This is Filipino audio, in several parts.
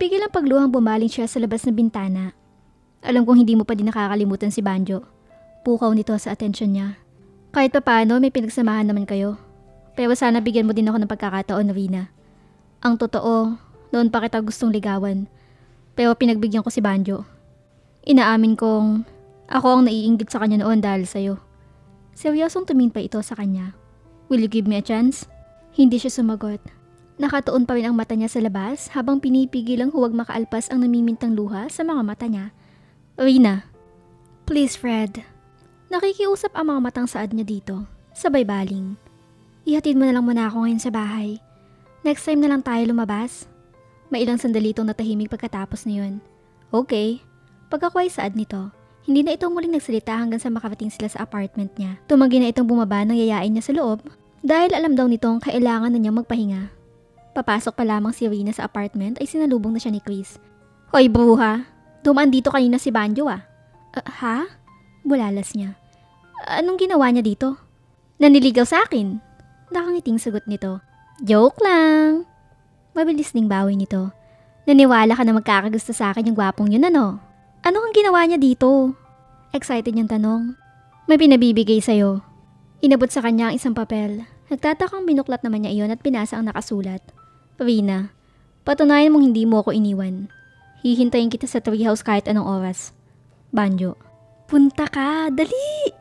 Pigil ang pagluhang bumaling siya sa labas ng bintana. Alam kong hindi mo pa din nakakalimutan si Banjo. Pukaw nito sa atensyon niya. Kahit pa paano, may pinagsamahan naman kayo. Pero sana bigyan mo din ako ng pagkakataon, Rina. Ang totoo, noon pa kita gustong ligawan. Pero pinagbigyan ko si Banjo. Inaamin kong ako ang naiinggit sa kanya noon dahil sa'yo. Seryosong tumingin pa ito sa kanya. Will you give me a chance? Hindi siya sumagot. Nakatuon pa rin ang mata niya sa labas habang pinipigilang huwag makaalpas ang namimintang luha sa mga mata niya. Rina. Please, Fred. Nakikiusap ang mga matang saad niya dito. Sabay baling. Ihatid mo na lang muna ako ngayon sa bahay. Next time na lang tayo lumabas. May ilang sandali itong natahimik pagkatapos na yun. Okay. Pagkakway saad nito, hindi na ito muling nagsalita hanggang sa makarating sila sa apartment niya. Tumanggi na itong bumaba nang yayain niya sa loob dahil alam daw nitong kailangan na niyang magpahinga. Papasok pa lamang si Rina sa apartment ay sinalubong na siya ni Chris. Hoy bruha, dumaan dito kanina si Banjo ah. "Ah, ha? Bulalas niya. Anong ginawa niya dito? Naniligaw sa akin. Nakangiting sagot nito. Joke lang. Mabilis ding bawi nito. Naniwala ka na magkakagusto sa akin yung gwapong yun ano? Ano kang ginawa niya dito? Excited niyang tanong. May pinabibigay sa'yo. Inabot sa kanya ang isang papel. Nagtatakang binuklat naman niya iyon at pinasa ang nakasulat. Rina, patunayan mong hindi mo ako iniwan. Hihintayin kita sa treehouse kahit anong oras. Banjo. Punta ka, dali!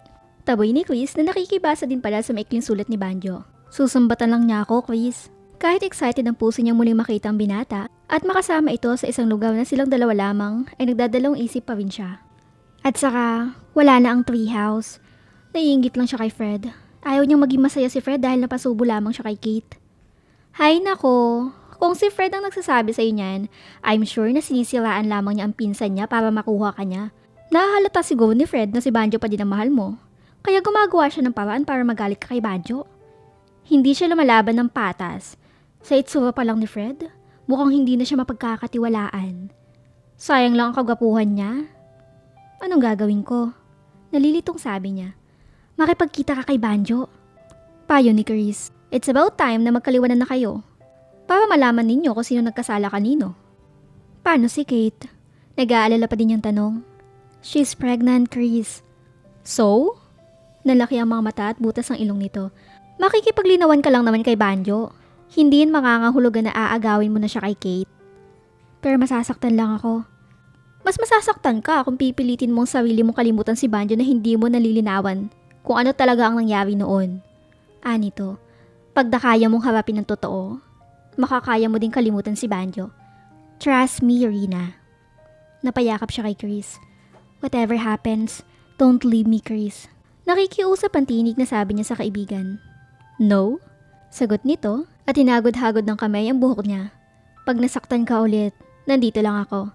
Taboy ni Chris na nakikibasa din pala sa maikling sulat ni Banjo. Susumbatan lang niya ako, Chris. Kahit excited ang puso niyang muling makita ang binata at makasama ito sa isang lugar na silang dalawa lamang ay nagdadalawang isip pa rin siya. At saka, wala na ang treehouse. Naiingit lang siya kay Fred. Ayaw niyang maging masaya si Fred dahil napasubo lamang siya kay Kate. Hay nako, kung si Fred ang nagsasabi sa niyan, I'm sure na sinisiraan lamang niya ang pinsan niya para makuha ka niya. Nahahalata siguro ni Fred na si Banjo pa din ang mahal mo. Kaya gumagawa siya ng paraan para magalit ka kay Banjo. Hindi siya lumalaban ng patas. Sa itsura pa lang ni Fred, mukhang hindi na siya mapagkakatiwalaan. Sayang lang ang kagapuhan niya. Anong gagawin ko? Nalilitong sabi niya. Makipagkita ka kay Banjo. Payo ni Chris. It's about time na magkaliwanan na kayo. Para malaman ninyo kung sino nagkasala kanino. Paano si Kate? Nag-aalala pa din yung tanong. She's pregnant, Chris. So? Nalaki ang mga mata at butas ang ilong nito. Makikipaglinawan ka lang naman kay Banjo. Hindi yun makangahulugan na aagawin mo na siya kay Kate. Pero masasaktan lang ako. Mas masasaktan ka kung pipilitin mong sarili mong kalimutan si Banjo na hindi mo nalilinawan kung ano talaga ang nangyari noon. Anito, pagdakaya mong harapin ng totoo, makakaya mo din kalimutan si Banjo. Trust me, Rina. Napayakap siya kay Chris. Whatever happens, don't leave me, Chris. Nakikiusap ang tinig na sabi niya sa kaibigan. No? Sagot nito at hinagod-hagod ng kamay ang buhok niya. Pag nasaktan ka ulit, nandito lang ako.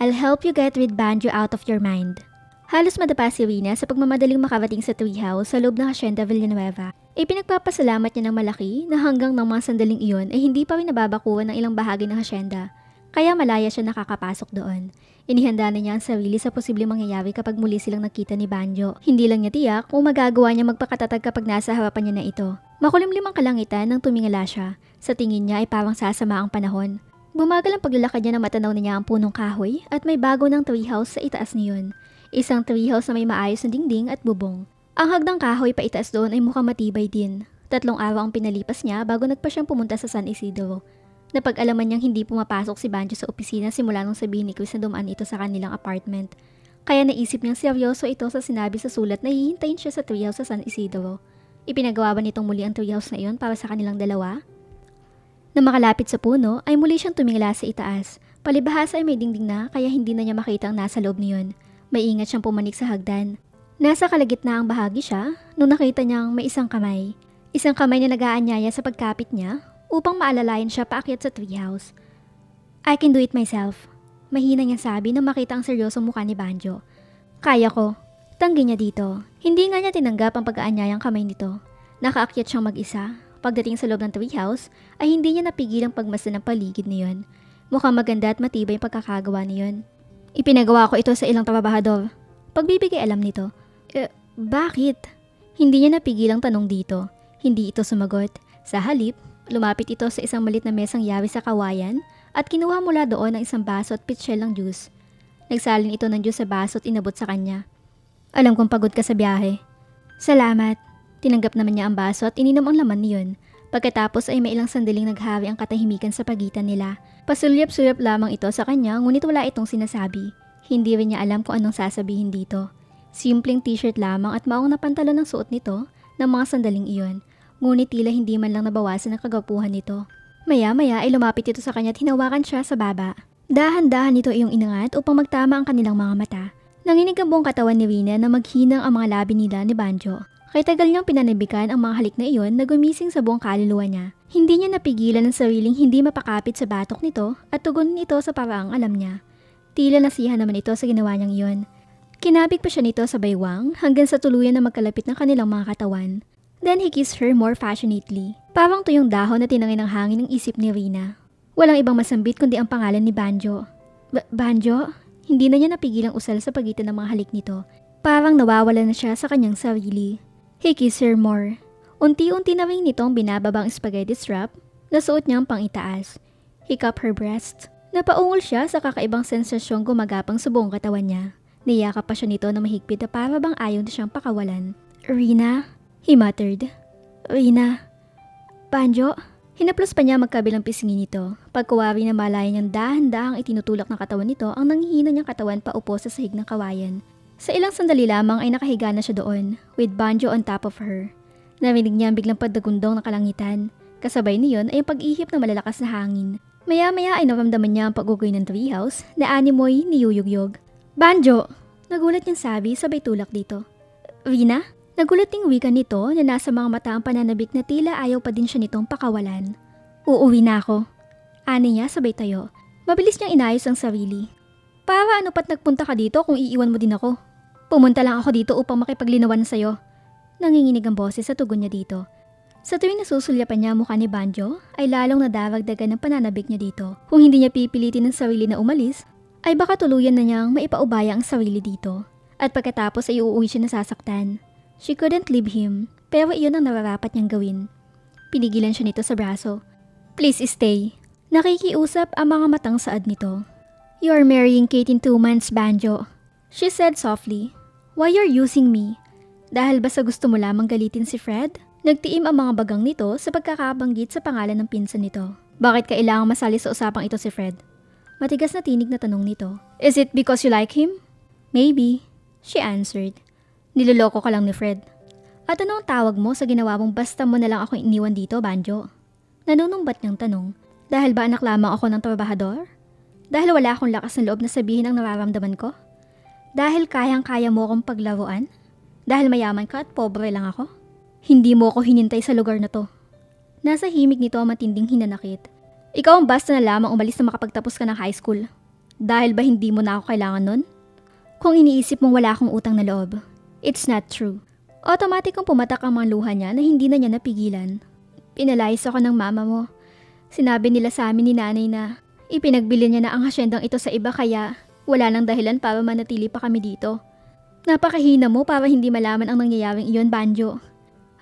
I'll help you get rid Banjo out of your mind. Halos madapa si Rina sa pagmamadaling makarating sa treehouse sa loob ng Hacienda Villanueva. Ipinagpapasalamat niya ng malaki na hanggang ng mga sandaling iyon ay hindi pa rin nababakuan ng ilang bahagi ng hacienda. Kaya malaya siya nakakapasok doon. Inihanda na niya ang sarili sa posibleng mangyayari kapag muli silang nakita ni Banjo. Hindi lang niya tiyak kung magagawa niya magpakatatag kapag nasa harapan niya na ito. Makulimlim ang kalangitan nang tumingala siya. Sa tingin niya ay parang sasama ang panahon. Bumagal ang paglalakad niya na matanaw niya ang punong kahoy at may bago ng treehouse sa itaas niyon. Isang treehouse na may maayos na dingding at bubong. Ang hagdang kahoy pa itaas doon ay mukhang matibay din. Tatlong araw ang pinalipas niya bago nagpa siyang pumunta sa San Isidro. Napag-alaman niyang hindi pumapasok si Banjo sa opisina simula nung sabihin ni Chris na dumaan ito sa kanilang apartment. Kaya naisip niyang seryoso ito sa sinabi sa sulat na hihintayin siya sa treehouse sa San Isidro. Ipinagawa ba nitong muli ang treehouse na iyon para sa kanilang dalawa? Na makalapit sa puno ay muli siyang tumingala sa itaas. Palibhasa ay may dingding na kaya hindi na niya makita ang nasa loob niyon. Maingat siyang pumanik sa hagdan. Nasa kalagitnaang bahagi siya nung nakita niyang may isang kamay. Isang kamay na nag-aanyaya sa pagkapit niya upang maalalayan siya paakyat sa treehouse. I can do it myself. Mahina niyang sabi nang makita ang seryosong mukha ni Banjo. Kaya ko. Tanggi niya dito. Hindi nga niya tinanggap ang pag-aanyayang kamay nito. Nakaakyat siyang mag-isa. Pagdating sa loob ng treehouse, ay hindi niya napigilang pagmasdan ng paligid niyon. Mukhang maganda at matibay yung pagkakagawa niyon. Ipinagawa ko ito sa ilang trabahador. Pagbibigay alam nito. Eh, bakit? Hindi niya napigilang tanong dito. Hindi ito sumagot. Sa halip, lumapit ito sa isang malit na mesang yawi sa kawayan at kinuha mula doon ang isang baso at pitchel ng juice. Nagsalin ito ng juice sa baso at inabot sa kanya. Alam kong pagod ka sa biyahe. Salamat. Tinanggap naman niya ang baso at ininom ang laman niyon. Pagkatapos ay may ilang sandaling naghari ang katahimikan sa pagitan nila. Pasulyap-sulyap lamang ito sa kanya ngunit wala itong sinasabi. Hindi rin niya alam kung anong sasabihin dito. Simpleng t-shirt lamang at maong na pantalon ang suot nito ng mga sandaling iyon. Ngunit tila hindi man lang nabawasan ang kagapuhan nito. Maya-maya ay lumapit ito sa kanya at hinawakan siya sa baba. Dahan-dahan nito iyong inangat upang magtama ang kanilang mga mata. Nanginig ang buong katawan ni Rina na maghinang ang mga labi nila ni Banjo. Kay tagal niyang pinanibikan ang mga halik na iyon na gumising sa buong kaluluwa niya. Hindi niya napigilan ang sariling hindi mapakapit sa batok nito at tugon nito sa paraang alam niya. Tila nasihan naman ito sa ginawa niyang iyon. Kinabig pa siya nito sa baywang hanggang sa tuluyan na magkalapit ng kanilang mga katawan. Then he kissed her more passionately. Parang tuyong dahon na tinangin ng hangin ng isip ni Rina. Walang ibang masambit kundi ang pangalan ni Banjo. Ba- Banjo? Hindi na niya napigilang usal sa pagitan ng mga halik nito. Parang nawawala na siya sa kanyang sarili. He kissed her more. Unti-unti na rin nitong binababa ang spaghetti strap na suot niyang pang itaas. He cupped her breast. Napaungol siya sa kakaibang sensasyong gumagapang sa buong katawan niya. Niyakap pa siya nito na mahigpit na para bang ayaw na siyang pakawalan. Rina? He muttered. Rina? Banjo? Hinaplos pa niya magkabilang pisngi nito. Pagkuwari na malaya niyang dahan-dahang itinutulak ng katawan nito ang nanghihina niyang katawan paupo sa sahig ng kawayan. Sa ilang sandali lamang ay nakahiga na siya doon, with Banjo on top of her. Narinig niya ang biglang padagundong ng kalangitan. Kasabay niyon ay ang pag-ihip ng malalakas na hangin. Maya-maya ay naramdaman niya ang pag-ugoy ng treehouse na animoy ni Yuyugyog. Banjo! Nagulat niyang sabi sabay tulak dito. Rina? Nagulat ding wika nito na nasa mga mata ang pananabik na tila ayaw pa din siya nitong pakawalan. Uuwi na ako. Ani niya sabay tayo. Mabilis niyang inayos ang sarili. Para ano pat nagpunta ka dito kung iiwan mo din ako? Pumunta lang ako dito upang makipaglinawan sa'yo. Nanginginig ang boses sa tugon niya dito. Sa tuwing nasusulyapan niya ang mukha ni Banjo, ay lalong nadaragdagan ng pananabik niya dito. Kung hindi niya pipilitin ang sarili na umalis, ay baka tuluyan na niyang maipaubaya ang sarili dito. At pagkatapos ay uuwi siya nasasaktan. She couldn't leave him, pero iyon ang nararapat niyang gawin. Pinigilan siya nito sa braso. Please stay. Nakikiusap ang mga matang saad nito. You're marrying Kate in two months, Banjo. She said softly. Why you're using me? Dahil ba sa gusto mo lamang galitin si Fred? Nagtiim ang mga bagang nito sa pagkakabanggit sa pangalan ng pinsan nito. Bakit kailangang masali sa usapang ito si Fred? Matigas na tinig na tanong nito. Is it because you like him? Maybe, she answered. Niloloko ka lang ni Fred. At ano ang tawag mo sa ginawa mong basta mo na lang ako iniwan dito, Banjo? Nanunumbat niyang tanong. Dahil ba anak lamang ako ng trabahador? Dahil wala akong lakas ng loob na sabihin ang nararamdaman ko? Dahil kayang-kaya mo akong paglaruan? Dahil mayaman ka at pobre lang ako? Hindi mo ako hinintay sa lugar na to. Nasa himig nito ang matinding hinanakit. Ikaw ang basta na lamang umalis na makapagtapos ka ng high school. Dahil ba hindi mo na ako kailangan nun? Kung iniisip mong wala akong utang na loob, it's not true. Automatic kong pumatak ang mga luha niya na hindi na niya napigilan. Pinalayas ako ng mama mo. Sinabi nila sa amin ni nanay na ipinagbili niya na ang hasyendang ito sa iba kaya wala nang dahilan para manatili pa kami dito. Napakahina mo para hindi malaman ang nangyayaring iyon, Banjo.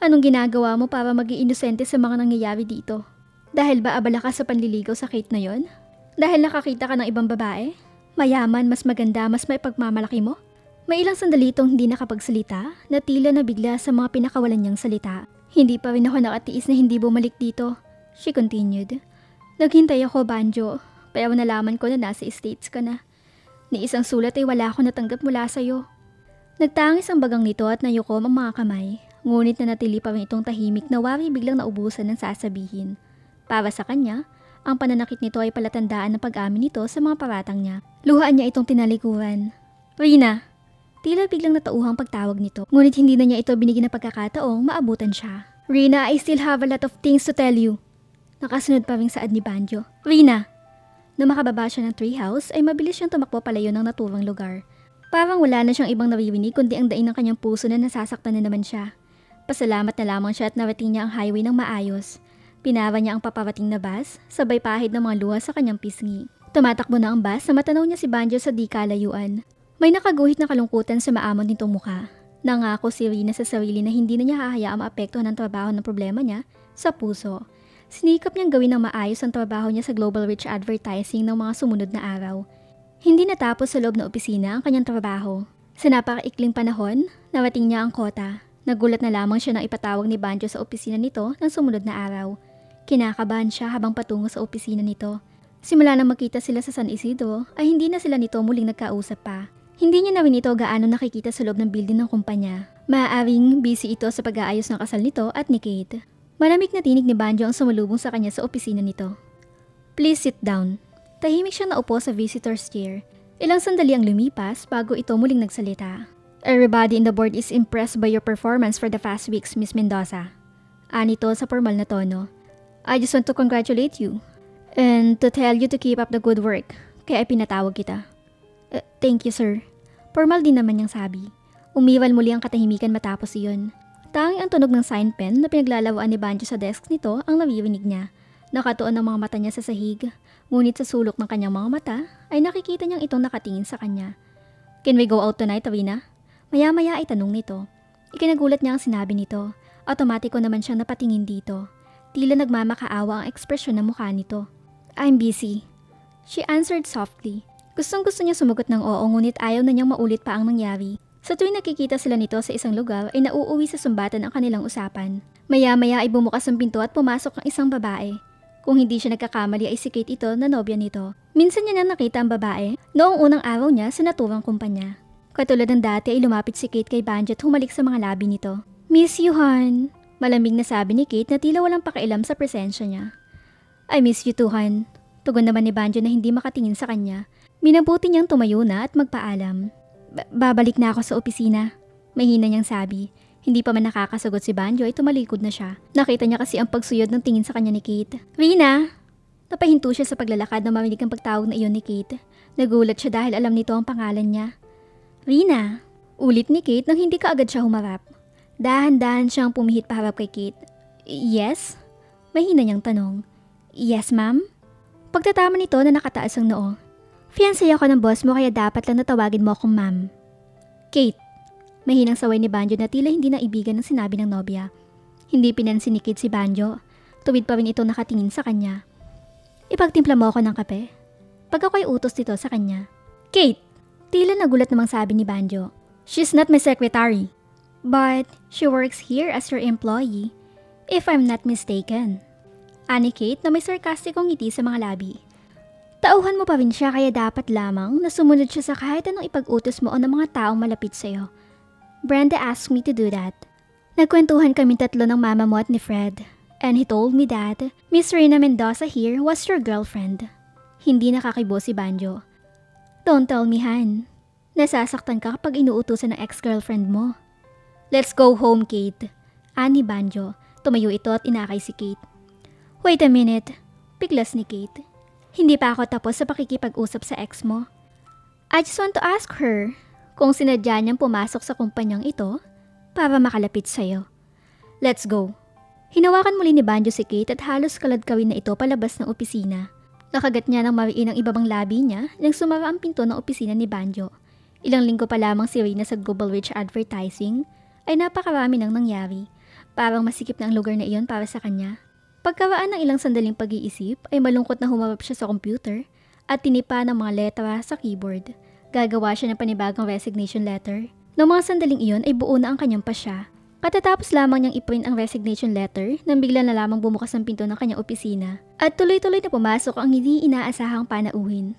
Anong ginagawa mo para maging inosente sa mga nangyayari dito? Dahil ba abala ka sa panliligaw sa Kate na yon? Dahil nakakita ka ng ibang babae? Mayaman, mas maganda, mas may pagmamalaki mo? May ilang sandali itong hindi nakapagsalita na tila na bigla sa mga pinakawalan niyang salita. Hindi pa rin ako nakatiis na hindi bumalik dito. She continued. Naghintay ako, Banjo, pero nalaman ko na nasa States ka na. Ni isang sulat ay wala ako natanggap mula sa'yo. Nagtangis ang bagang nito at nayukom ang mga kamay, ngunit nanatili pa rin itong tahimik na wari biglang naubusan ng sasabihin. Para sa kanya, ang pananakit nito ay palatandaan ng pag-amin nito sa mga paratang niya. Luhaan niya itong tinalikuran. Rina! Tila biglang natauhang pagtawag nito, ngunit hindi na niya ito binigyan ng pagkakataong maabutan siya. Rina, I still have a lot of things to tell you. Nakasunod pa rin saad ni Banjo. Rina! Nung makababa siya ng treehouse, ay mabilis siyang tumakbo palayo ng naturang lugar. Parang wala na siyang ibang naririnig kundi ang daing ng kanyang puso na nasasaktan na naman siya. Pasalamat na lamang siya at narating niya ang highway ng maayos. Pinara niya ang paparating na bus, sabay pahid ng mga luha sa kanyang pisngi. Tumatakbo na ang bus na matanaw niya si Banjo sa di kalayuan. May nakaguhit na kalungkutan sa maamon nitong mukha. Nangako si Rina sa sarili na hindi na niya hahayaang maapektuhan ng trabaho ng problema niya sa puso. Sinikap niyang gawin ng maayos ang trabaho niya sa Global Reach Advertising ng mga sumunod na araw. Hindi natapos sa loob ng opisina ang kanyang trabaho. Sa napakaikling panahon, nawating niya ang kota. Nagulat na lamang siya nang ipatawag ni Banjo sa opisina nito ng sumunod na araw. Kinakabahan siya habang patungo sa opisina nito. Simula nang makita sila sa San Isidro, ay hindi na sila nito muling nagkausap pa. Hindi niya na rin ito gaano nakikita sa loob ng building ng kumpanya. Maaaring busy ito sa pag-aayos ng kasal nito at ni Kate. Malamig na tinig ni Banjo ang sumalubong sa kanya sa opisina nito. Please sit down. Tahimik siyang naupo sa visitor's chair. Ilang sandali ang lumipas bago ito muling nagsalita. Everybody in the board is impressed by your performance for the past weeks, Miss Mendoza. Anito sa formal na tono. I just want to congratulate you. And to tell you to keep up the good work. Kaya pinatawag kita. "Uh, thank you, sir. Formal din naman niyang sabi. Umiwal muli ang katahimikan matapos iyon. Tanging ang tunog ng sign pen na pinaglalawaan ni Banjo sa desk nito ang naririnig niya. Nakatuon ang mga mata niya sa sahig, ngunit sa sulok ng kanyang mga mata ay nakikita niyang itong nakatingin sa kanya. Can we go out tonight, Arina? Maya-maya ay tanong nito. Ikinagulat niya ang sinabi nito. Automatiko naman siyang napatingin dito. Tila nagmamakaawa ang ekspresyon ng mukha nito. I'm busy. She answered softly. Gustong gusto niya sumagot ng oo ngunit ayaw na niyang maulit pa ang nangyari. Sa tuwing nakikita sila nito sa isang lugar ay nauuwi sa sumbatan ang kanilang usapan. Maya-maya ay bumukas ang pinto at pumasok ang isang babae. Kung hindi siya nagkakamali ay si Kate ito na nobya nito. Minsan niya na nakita ang babae noong unang araw niya sa naturang kumpanya. Katulad ng dati ay lumapit si Kate kay Banjo at humalik sa mga labi nito. Miss Yuhan. Malamig na sabi ni Kate na tila walang pakialam sa presensya niya. I miss you too, Han. Tugon naman ni Banjo na hindi makatingin sa kanya. Minabuti niyang tumayo na at magpaalam. "Ba- babalik na ako sa opisina. Mahina niyang sabi. Hindi pa man nakakasagot si Banjo ay tumalikod na siya. Nakita niya kasi ang pagsuyod ng tingin sa kanya ni Kate. Rina! Napahinto siya sa paglalakad na marinig ang pagtawag na iyon ni Kate. Nagulat siya dahil alam nito ang pangalan niya. Rina! Ulit ni Kate nang hindi kaagad siya humarap. Dahan-dahan siyang pumihit paharap kay Kate. Yes? Mahina niyang tanong. Yes, ma'am? Pagtatama nito na nakataas ang noo. Fiancé ako ng boss mo kaya dapat lang natawagin mo akong ma'am. Kate. Mahinang saway ni Banjo na tila hindi naibigan ng sinabi ng nobya. Hindi pinansin ni Kate si Banjo. Tuwid pa rin ito nakatingin sa kanya. Ipagtimpla mo ako ng kape. Pag ako'y utos dito sa kanya. Kate! Tila nagulat namang sabi ni Banjo. She's not my secretary. But she works here as your employee, if I'm not mistaken. Ani Kate na may sarkastikong ngiti sa mga labi. Tauhan mo pa rin siya kaya dapat lamang na sumunod siya sa kahit anong ipag-utos mo o ng mga taong malapit sa'yo. Brenda asked me to do that. Nagkwentuhan kami tatlo ng mama mo at ni Fred. And he told me that Miss Reina Mendoza here was your girlfriend. Hindi nakakibo si Banjo. Don't tell me, Han. Nasasaktan ka kapag inuutusan ng ex-girlfriend mo. Let's go home, Kate. Ani Banjo. Tumayo ito at inakay si Kate. Wait a minute. Biglas ni Kate. Hindi pa ako tapos sa pakikipag-usap sa ex mo. I just want to ask her kung sinadya niyang pumasok sa kumpanyang ito para makalapit sa'yo. Let's go. Hinawakan muli ni Banjo si Kate at halos kaladkawin na ito palabas ng opisina. Nakagat niya ng mariin ang ibabang labi niya nang sumara ang pinto ng opisina ni Banjo. Ilang linggo pa lamang si Reyna sa Global Reach Advertising ay napakarami nang nangyari. Parang masikip na ang lugar na iyon para sa kanya. Pagkaraan ng ilang sandaling pag-iisip ay malungkot na humarap siya sa computer at tinipa ng mga letra sa keyboard. Gagawa siya ng panibagong resignation letter. Noong mga sandaling iyon ay buo na ang kanyang pasya. Katatapos lamang niyang iprint ang resignation letter nang bigla na lamang bumukas ang pinto ng kanyang opisina at tuloy-tuloy na pumasok ang hindi inaasahang panauhin.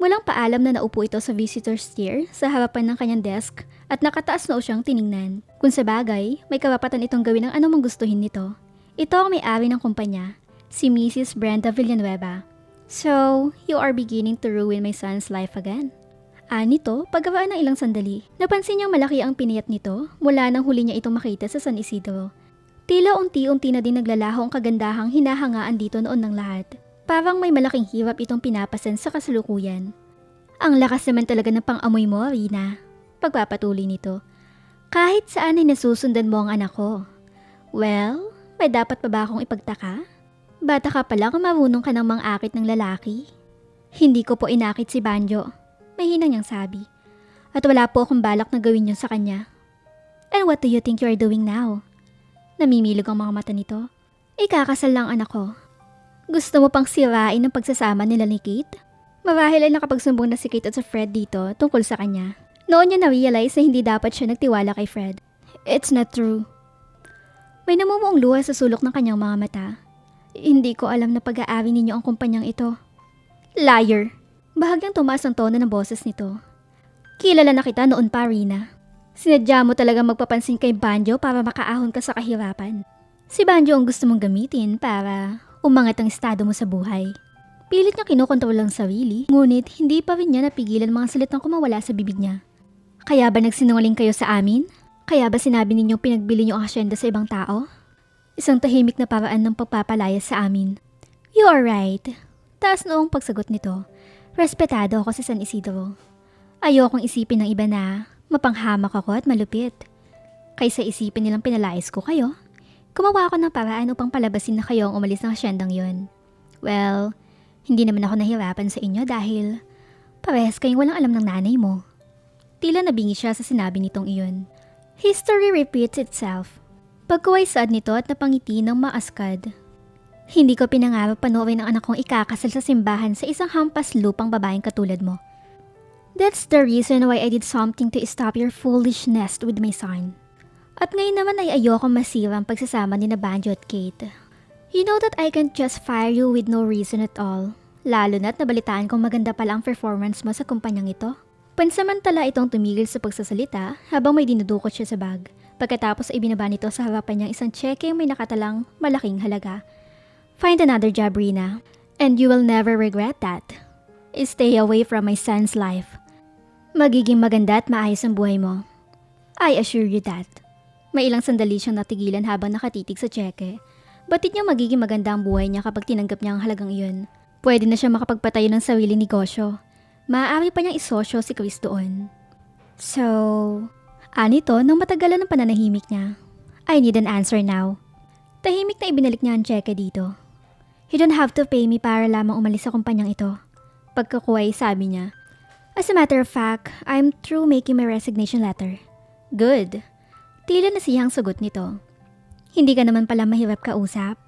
Walang paalam na naupo ito sa visitor's chair sa harapan ng kanyang desk at nakataas noo siyang tiningnan. Kung sa bagay, may karapatan itong gawin ang anumang gustuhin nito. Ito ang may-ari ng kumpanya, si Mrs. Brenda Villanueva. So, you are beginning to ruin my son's life again. Ah, nito, pagkawaan ng ilang sandali, napansin niyang malaki ang piniyat nito mula nang huli niya itong makita sa San Isidro. Tila unti-unti na din naglalaho ang kagandahang hinahangaan dito noon ng lahat. Parang may malaking hirap itong pinapasan sa kasalukuyan. Ang lakas naman talaga ng pang-amoy mo, Rina. Pagpapatuloy nito. Kahit saan ay nasusundan mo ang anak ko. Well, may dapat pa ba akong ipagtaka? Bata ka pala kung marunong ka ng mang-akit ng lalaki. Hindi ko po inakit si Banjo. Mahina niyang sabi. At wala po akong balak na gawin yun sa kanya. And what do you think you are doing now? Namimilog ang mga mata nito. Ikakasal lang anak ko. Gusto mo pang sirain ang pagsasama nila ni Kate? Marahil ay nakapagsumbong na si Kate at sa Fred dito tungkol sa kanya. Noon niya na-realize na hindi dapat siya nagtiwala kay Fred. It's not true. May namumuong luha sa sulok ng kanyang mga mata. Hindi ko alam na pag-aari ninyo ang kumpanyang ito. Liar! Bahagyang tumaas ang tono ng boses nito. Kilala na kita noon pa, Rina. Sinadya mo talaga magpapansin kay Banjo para makaahon ka sa kahirapan. Si Banjo ang gusto mong gamitin para umangat ang estado mo sa buhay. Pilit niya kinokontrol ang sarili, ngunit hindi pa rin niya napigilan mga salitang kumawala sa bibig niya. Kaya ba nagsinungaling kayo sa amin? Kaya ba sinabi ninyong pinagbili niyo ang asyenda sa ibang tao? Isang tahimik na paraan ng pagpapalaya sa amin. You are right. Taas noong pagsagot nito. Respetado ako sa San Isidro. Ayokong isipin ng iba na mapanghamak ako at malupit. Kaysa isipin nilang pinalayas ko kayo, gumawa ako ng paraan upang palabasin na kayo ang umalis ng asyendang yon. Well, hindi naman ako nahirapan sa inyo dahil parehas kayong walang alam ng nanay mo. Tila nabingi siya sa sinabi nitong iyon. History repeats itself. Pagkuway saad nito at napangiti ng maaskad. Hindi ko pinangarap panoorin ang anak kong ikakasal sa simbahan sa isang hampas lupang babaeng katulad mo. That's the reason why I did something to stop your foolishness with my son. At ngayon naman ay ayoko masira ang pagsasama ni na Banjo at Kate. You know that I can't just fire you with no reason at all. Lalo na't nabalitaan kong maganda pala ang performance mo sa kumpanyang ito. Pansamantala itong tumigil sa pagsasalita habang may dinudukot siya sa bag. Pagkatapos ay binaba nito sa harapan niya isang cheque may nakatalang malaking halaga. Find another job, Rina. And you will never regret that. Stay away from my son's life. Magiging maganda at maayos ang buhay mo. I assure you that. May ilang sandali siyang natigilan habang nakatitig sa cheque. Batid niya magiging maganda ang buhay niya kapag tinanggap niya ang halagang iyon. Pwede na siya makapagpatayo ng sarili negosyo. Maaari pa niyang isosyo si Chris doon. So, anito nang matagalan ng pananahimik niya. I need an answer now. Tahimik na ibinalik niya ang cheque dito. You don't have to pay me para lamang umalis sa kumpanyang ito. Pagkakuway, sabi niya. As a matter of fact, I'm through making my resignation letter. Good. Tila nasiyang sagot nito. Hindi ka naman pala mahirap kausap.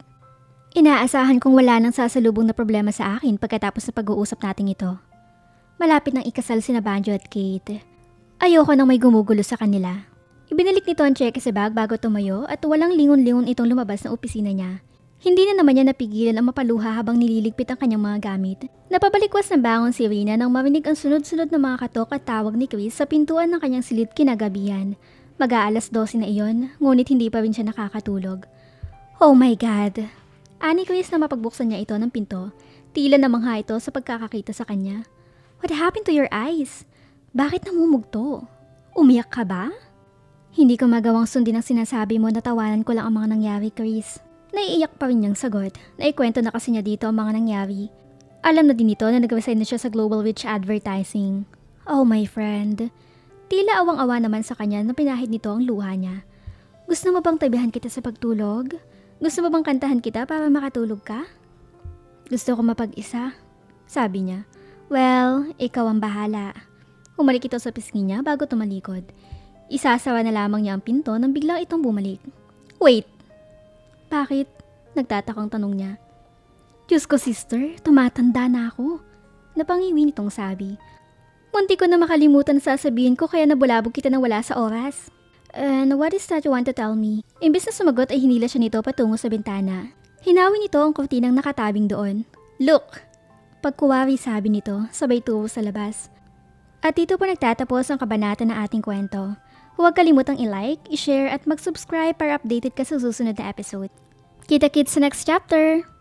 Inaasahan kong wala nang sasalubong na problema sa akin pagkatapos sa pag-uusap nating ito. Malapit nang ikasal sina Banjo at Kate. Ayoko nang may gumugulo sa kanila. Ibinalik nito ang cheque sa bag bago tumayo at walang lingon-lingon itong lumabas ng opisina niya. Hindi na naman niya napigilan ang mapaluha habang nililigpit ang kanyang mga gamit. Napabalikwas ng bangon si Rina nang marinig ang sunod-sunod na mga katok at tawag ni Chris sa pintuan ng kanyang silid kinagabihan. Mag-aalas 12 na iyon, ngunit hindi pa rin siya nakakatulog. Oh my God! Ani Chris na mapagbuksan niya ito ng pinto. Tila namangha ito sa pagkakakita sa kanya. What happened to your eyes? Bakit namumugto? Umiyak ka ba? Hindi ko magawang sundin ang sinasabi mo na tawanan ko lang ang mga nangyari, Chris. Naiiyak pa rin niyang sagot. Naikwento na kasi niya dito ang mga nangyari. Alam na din ito na nag-resign na siya sa Global Rich Advertising. Oh my friend. Tila awang-awa naman sa kanya na pinahid nito ang luha niya. Gusto mo bang tabihan kita sa pagtulog? Gusto mo bang kantahan kita para makatulog ka? Gusto ko mapag-isa, sabi niya. Well, ikaw ang bahala. Umalik ito sa pisngi niya bago tumalikod. Isasawa na lamang niya ang pinto nang biglang itong bumalik. Wait! Bakit? Nagtatakang tanong niya. Diyos ko sister, tumatanda na ako. Napangiwi nitong sabi. Munti ko na makalimutan sa sasabihin ko kaya nabulabog kita nang wala sa oras. And what is that you want to tell me? Imbis na sumagot ay hinila siya nito patungo sa bintana. Hinawi nito ang kurtinang nakatabing doon. Look! Pagkuwari sabi nito, sabay tuwo sa labas. At dito po nagtatapos ang kabanata ng ating kwento. Huwag kalimutang i-like, i-share at mag-subscribe para updated ka sa susunod na episode. Kita-kits sa next chapter!